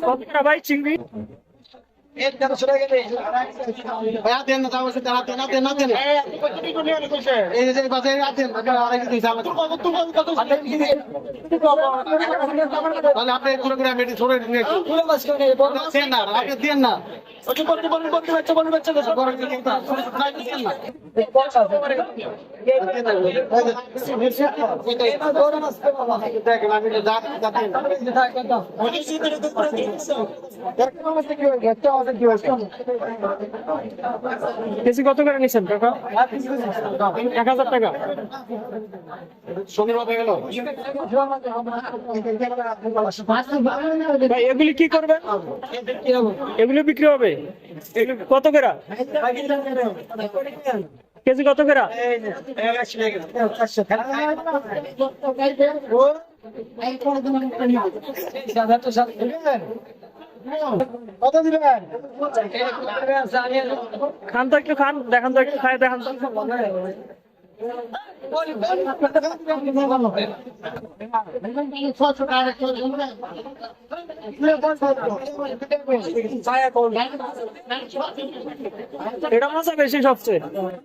কত টাকা আপনি করে আমি ছোড়ে দেন না আপনি দেন না দেখেন আমি কেজি কত করে নিছেন কাকা এক হাজার টাকা হয়ে এগুলি কি করবেন এগুলো বিক্রি হবে কত করে কেজি কত করে কত দিবেন? খান তো একটু খান দেখান তো একটু খাই দেখান তো। এটা মজা বেশি সবচেয়ে।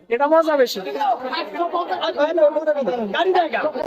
এটা মজা বেশি।